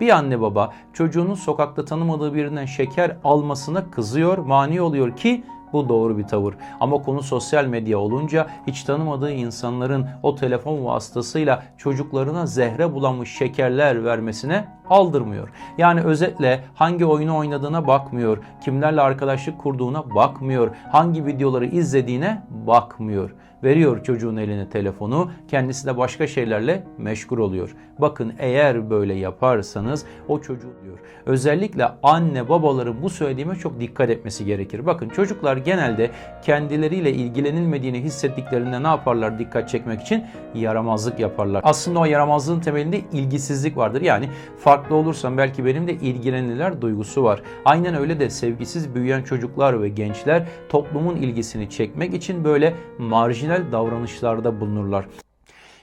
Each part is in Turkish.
Bir anne baba çocuğunun sokakta tanımadığı birinden şeker almasına kızıyor, mani oluyor ki bu doğru bir tavır. Ama konu sosyal medya olunca hiç tanımadığı insanların o telefon vasıtasıyla çocuklarına zehre bulanmış şekerler vermesine aldırmıyor. Yani özetle hangi oyunu oynadığına bakmıyor, kimlerle arkadaşlık kurduğuna bakmıyor, hangi videoları izlediğine bakmıyor. Veriyor çocuğun eline telefonu, kendisi de başka şeylerle meşgul oluyor. Bakın eğer böyle yaparsanız o çocuğu diyor. Özellikle anne babaların bu söylediğime çok dikkat etmesi gerekir. Bakın çocuklar genelde kendileriyle ilgilenilmediğini hissettiklerinde ne yaparlar dikkat çekmek için? Yaramazlık yaparlar. Aslında o yaramazlığın temelinde ilgisizlik vardır. Yani farklı olursam belki benim de ilgilenirler duygusu var. Aynen öyle de sevgisiz büyüyen çocuklar ve gençler toplumun ilgisini çekmek için böyle marjinal davranışlarda bulunurlar.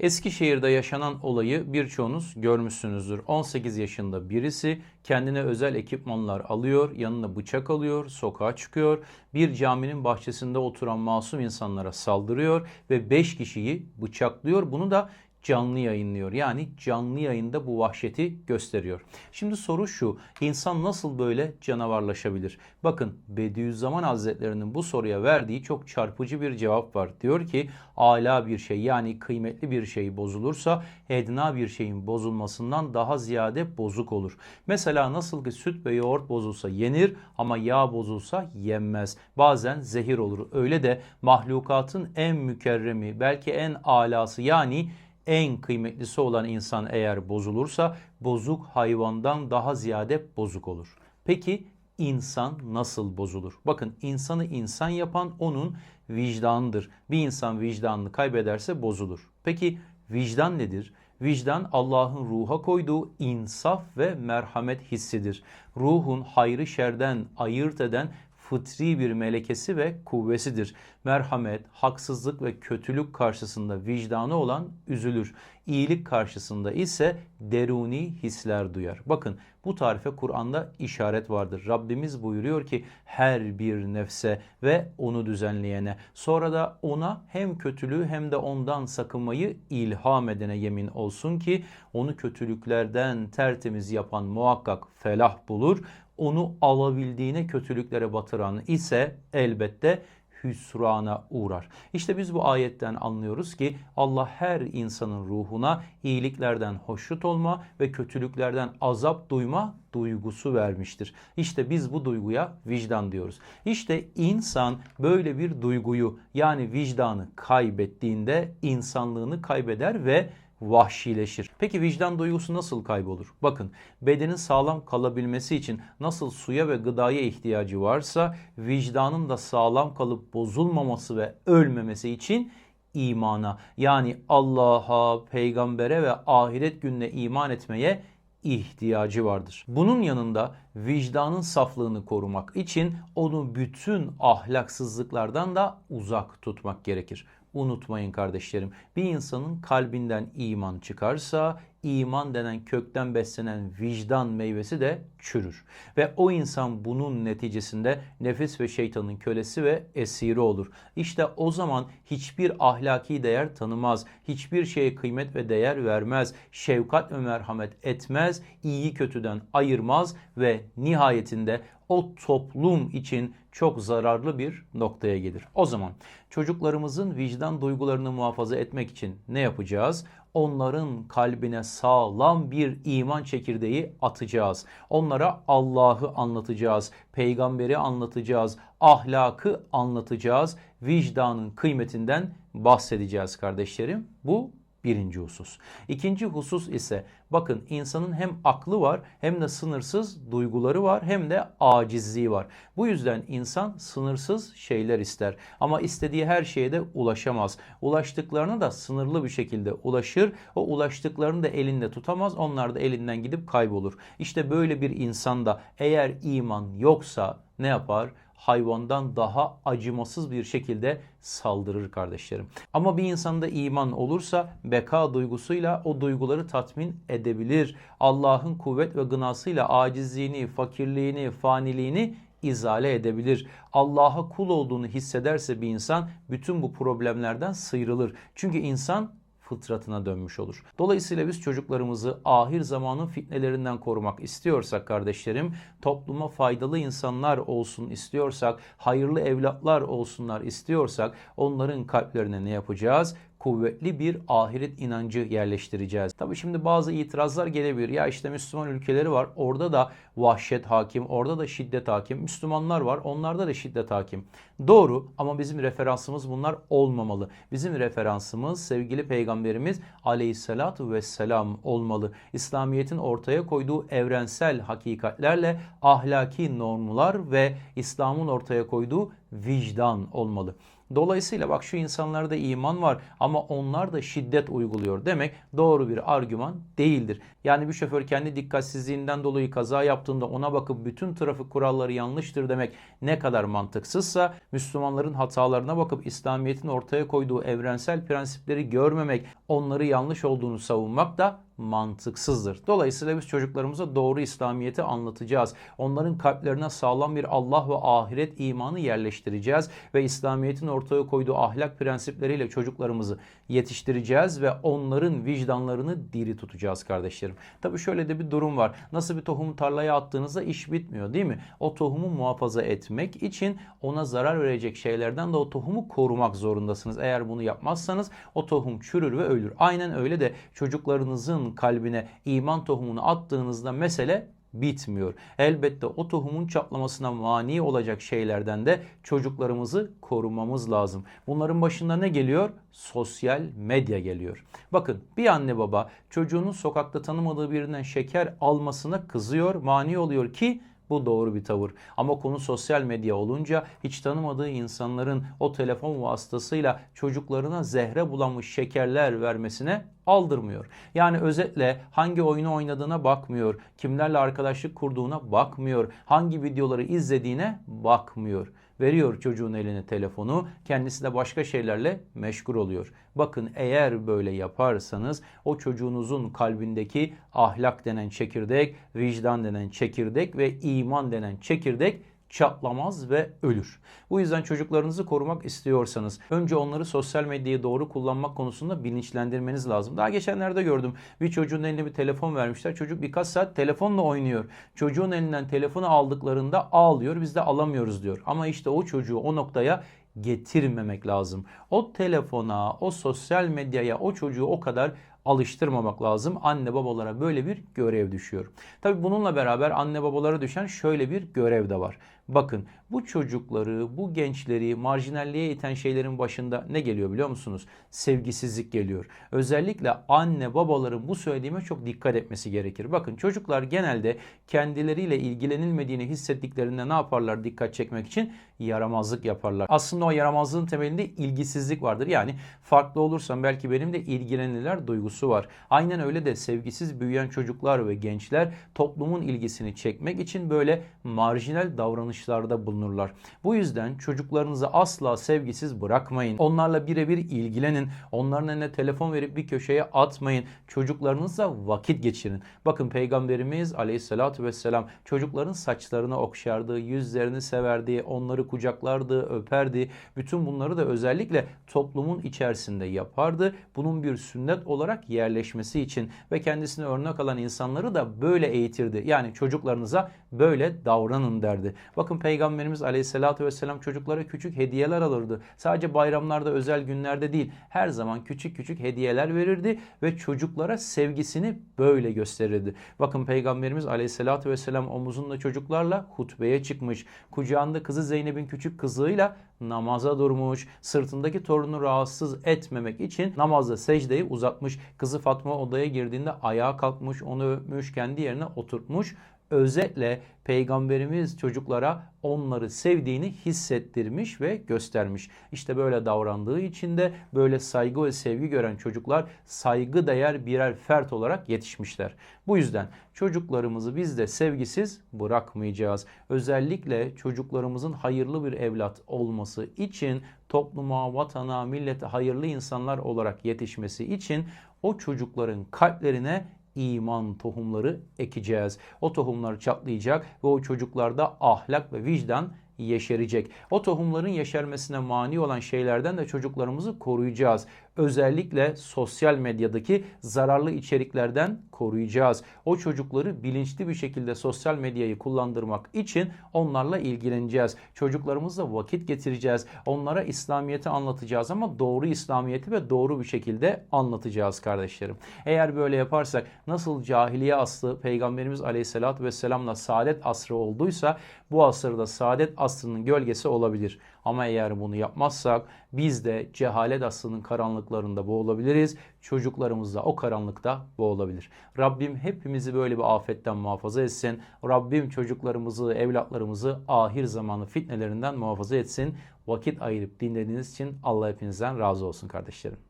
Eskişehir'de yaşanan olayı birçoğunuz görmüşsünüzdür. 18 yaşında birisi kendine özel ekipmanlar alıyor, yanına bıçak alıyor, sokağa çıkıyor. Bir caminin bahçesinde oturan masum insanlara saldırıyor ve 5 kişiyi bıçaklıyor. Bunu da canlı yayınlıyor. Yani canlı yayında bu vahşeti gösteriyor. Şimdi soru şu. insan nasıl böyle canavarlaşabilir? Bakın Bediüzzaman Hazretlerinin bu soruya verdiği çok çarpıcı bir cevap var. Diyor ki ala bir şey yani kıymetli bir şey bozulursa edna bir şeyin bozulmasından daha ziyade bozuk olur. Mesela nasıl ki süt ve yoğurt bozulsa yenir ama yağ bozulsa yenmez. Bazen zehir olur. Öyle de mahlukatın en mükerremi belki en alası yani en kıymetlisi olan insan eğer bozulursa bozuk hayvandan daha ziyade bozuk olur. Peki insan nasıl bozulur? Bakın insanı insan yapan onun vicdanıdır. Bir insan vicdanını kaybederse bozulur. Peki vicdan nedir? Vicdan Allah'ın ruha koyduğu insaf ve merhamet hissidir. Ruhun hayrı şerden ayırt eden fıtri bir melekesi ve kuvvesidir. Merhamet, haksızlık ve kötülük karşısında vicdanı olan üzülür. İyilik karşısında ise deruni hisler duyar. Bakın bu tarife Kur'an'da işaret vardır. Rabbimiz buyuruyor ki her bir nefse ve onu düzenleyene sonra da ona hem kötülüğü hem de ondan sakınmayı ilham edene yemin olsun ki onu kötülüklerden tertemiz yapan muhakkak felah bulur onu alabildiğine kötülüklere batıran ise elbette hüsrana uğrar. İşte biz bu ayetten anlıyoruz ki Allah her insanın ruhuna iyiliklerden hoşnut olma ve kötülüklerden azap duyma duygusu vermiştir. İşte biz bu duyguya vicdan diyoruz. İşte insan böyle bir duyguyu yani vicdanı kaybettiğinde insanlığını kaybeder ve vahşileşir. Peki vicdan duygusu nasıl kaybolur? Bakın bedenin sağlam kalabilmesi için nasıl suya ve gıdaya ihtiyacı varsa vicdanın da sağlam kalıp bozulmaması ve ölmemesi için imana yani Allah'a, peygambere ve ahiret gününe iman etmeye ihtiyacı vardır. Bunun yanında vicdanın saflığını korumak için onu bütün ahlaksızlıklardan da uzak tutmak gerekir. Unutmayın kardeşlerim bir insanın kalbinden iman çıkarsa iman denen kökten beslenen vicdan meyvesi de çürür. Ve o insan bunun neticesinde nefis ve şeytanın kölesi ve esiri olur. İşte o zaman hiçbir ahlaki değer tanımaz, hiçbir şeye kıymet ve değer vermez, şefkat ve merhamet etmez, iyi kötüden ayırmaz ve nihayetinde o toplum için çok zararlı bir noktaya gelir. O zaman çocuklarımızın vicdan duygularını muhafaza etmek için ne yapacağız? Onların kalbine sağlam bir iman çekirdeği atacağız. Onlara Allah'ı anlatacağız, peygamberi anlatacağız, ahlakı anlatacağız, vicdanın kıymetinden bahsedeceğiz kardeşlerim. Bu Birinci husus. İkinci husus ise bakın insanın hem aklı var hem de sınırsız duyguları var hem de acizliği var. Bu yüzden insan sınırsız şeyler ister ama istediği her şeye de ulaşamaz. Ulaştıklarına da sınırlı bir şekilde ulaşır. O ulaştıklarını da elinde tutamaz. Onlar da elinden gidip kaybolur. İşte böyle bir insanda eğer iman yoksa ne yapar? Hayvandan daha acımasız bir şekilde saldırır kardeşlerim. Ama bir insanda iman olursa beka duygusuyla o duyguları tatmin edebilir. Allah'ın kuvvet ve gınasıyla acizliğini, fakirliğini, faniliğini izale edebilir. Allah'a kul olduğunu hissederse bir insan bütün bu problemlerden sıyrılır. Çünkü insan fıtratına dönmüş olur. Dolayısıyla biz çocuklarımızı ahir zamanın fitnelerinden korumak istiyorsak kardeşlerim, topluma faydalı insanlar olsun istiyorsak, hayırlı evlatlar olsunlar istiyorsak onların kalplerine ne yapacağız? Kuvvetli bir ahiret inancı yerleştireceğiz. Tabi şimdi bazı itirazlar gelebilir. Ya işte Müslüman ülkeleri var. Orada da vahşet hakim, orada da şiddet hakim. Müslümanlar var. Onlarda da şiddet hakim. Doğru ama bizim referansımız bunlar olmamalı. Bizim referansımız sevgili peygamberimiz aleyhissalatu vesselam olmalı. İslamiyet'in ortaya koyduğu evrensel hakikatlerle ahlaki normlar ve İslam'ın ortaya koyduğu vicdan olmalı. Dolayısıyla bak şu insanlarda iman var ama onlar da şiddet uyguluyor demek doğru bir argüman değildir. Yani bir şoför kendi dikkatsizliğinden dolayı kaza yaptığında ona bakıp bütün trafik kuralları yanlıştır demek ne kadar mantıksızsa Müslümanların hatalarına bakıp İslamiyet'in ortaya koyduğu evrensel prensipleri görmemek, onları yanlış olduğunu savunmak da mantıksızdır. Dolayısıyla biz çocuklarımıza doğru İslamiyet'i anlatacağız. Onların kalplerine sağlam bir Allah ve ahiret imanı yerleştireceğiz ve İslamiyet'in ortaya koyduğu ahlak prensipleriyle çocuklarımızı yetiştireceğiz ve onların vicdanlarını diri tutacağız kardeşlerim. Tabii şöyle de bir durum var. Nasıl bir tohumu tarlaya attığınızda iş bitmiyor değil mi? O tohumu muhafaza etmek için ona zarar verecek şeylerden de o tohumu korumak zorundasınız. Eğer bunu yapmazsanız o tohum çürür ve ölür. Aynen öyle de çocuklarınızın kalbine iman tohumunu attığınızda mesele bitmiyor. Elbette o tohumun çatlamasına mani olacak şeylerden de çocuklarımızı korumamız lazım. Bunların başında ne geliyor? Sosyal medya geliyor. Bakın bir anne baba çocuğunun sokakta tanımadığı birinden şeker almasına kızıyor, mani oluyor ki bu doğru bir tavır. Ama konu sosyal medya olunca hiç tanımadığı insanların o telefon vasıtasıyla çocuklarına zehre bulanmış şekerler vermesine aldırmıyor. Yani özetle hangi oyunu oynadığına bakmıyor, kimlerle arkadaşlık kurduğuna bakmıyor, hangi videoları izlediğine bakmıyor. Veriyor çocuğun eline telefonu, kendisi de başka şeylerle meşgul oluyor. Bakın eğer böyle yaparsanız o çocuğunuzun kalbindeki ahlak denen çekirdek, vicdan denen çekirdek ve iman denen çekirdek çatlamaz ve ölür. Bu yüzden çocuklarınızı korumak istiyorsanız önce onları sosyal medyayı doğru kullanmak konusunda bilinçlendirmeniz lazım. Daha geçenlerde gördüm bir çocuğun eline bir telefon vermişler. Çocuk birkaç saat telefonla oynuyor. Çocuğun elinden telefonu aldıklarında ağlıyor biz de alamıyoruz diyor. Ama işte o çocuğu o noktaya getirmemek lazım. O telefona, o sosyal medyaya o çocuğu o kadar alıştırmamak lazım. Anne babalara böyle bir görev düşüyor. Tabi bununla beraber anne babalara düşen şöyle bir görev de var. Bakın bu çocukları, bu gençleri marjinalliğe iten şeylerin başında ne geliyor biliyor musunuz? Sevgisizlik geliyor. Özellikle anne babaların bu söylediğime çok dikkat etmesi gerekir. Bakın çocuklar genelde kendileriyle ilgilenilmediğini hissettiklerinde ne yaparlar dikkat çekmek için? Yaramazlık yaparlar. Aslında o yaramazlığın temelinde ilgisizlik vardır. Yani farklı olursam belki benim de ilgilenirler duygusu var. Aynen öyle de sevgisiz büyüyen çocuklar ve gençler toplumun ilgisini çekmek için böyle marjinal davranışlarda bulunurlar. Bu yüzden çocuklarınızı asla sevgisiz bırakmayın. Onlarla birebir ilgilenin. Onların eline telefon verip bir köşeye atmayın. Çocuklarınızla vakit geçirin. Bakın Peygamberimiz aleyhissalatü vesselam çocukların saçlarını okşardı, yüzlerini severdi, onları kucaklardı, öperdi. Bütün bunları da özellikle toplumun içerisinde yapardı. Bunun bir sünnet olarak yerleşmesi için ve kendisine örnek alan insanları da böyle eğitirdi. Yani çocuklarınıza böyle davranın derdi. Bakın Peygamberimiz aleyhissalatü vesselam çocuklara küçük hediyeler alırdı. Sadece bayramlarda özel günlerde değil her zaman küçük küçük hediyeler verirdi ve çocuklara sevgisini böyle gösterirdi. Bakın Peygamberimiz aleyhissalatü vesselam omuzunda çocuklarla hutbeye çıkmış. Kucağında kızı Zeynep'in küçük kızıyla namaza durmuş. Sırtındaki torunu rahatsız etmemek için namazda secdeyi uzatmış. Kızı Fatma odaya girdiğinde ayağa kalkmış, onu öpmüş, kendi yerine oturtmuş özetle peygamberimiz çocuklara onları sevdiğini hissettirmiş ve göstermiş. İşte böyle davrandığı için de böyle saygı ve sevgi gören çocuklar saygı değer birer fert olarak yetişmişler. Bu yüzden çocuklarımızı biz de sevgisiz bırakmayacağız. Özellikle çocuklarımızın hayırlı bir evlat olması için topluma, vatana, millete hayırlı insanlar olarak yetişmesi için o çocukların kalplerine iman tohumları ekeceğiz. O tohumlar çatlayacak ve o çocuklarda ahlak ve vicdan yeşerecek. O tohumların yeşermesine mani olan şeylerden de çocuklarımızı koruyacağız. Özellikle sosyal medyadaki zararlı içeriklerden koruyacağız. O çocukları bilinçli bir şekilde sosyal medyayı kullandırmak için onlarla ilgileneceğiz. Çocuklarımızla vakit getireceğiz. Onlara İslamiyet'i anlatacağız ama doğru İslamiyet'i ve doğru bir şekilde anlatacağız kardeşlerim. Eğer böyle yaparsak nasıl cahiliye aslı Peygamberimiz Aleyhisselatü Vesselam'la saadet asrı olduysa bu asırda saadet asrının gölgesi olabilir. Ama eğer bunu yapmazsak biz de cehalet asrının karanlıklarında boğulabiliriz. Çocuklarımız da o karanlıkta boğulabilir. Rabbim hepimizi böyle bir afetten muhafaza etsin. Rabbim çocuklarımızı, evlatlarımızı ahir zamanı fitnelerinden muhafaza etsin. Vakit ayırıp dinlediğiniz için Allah hepinizden razı olsun kardeşlerim.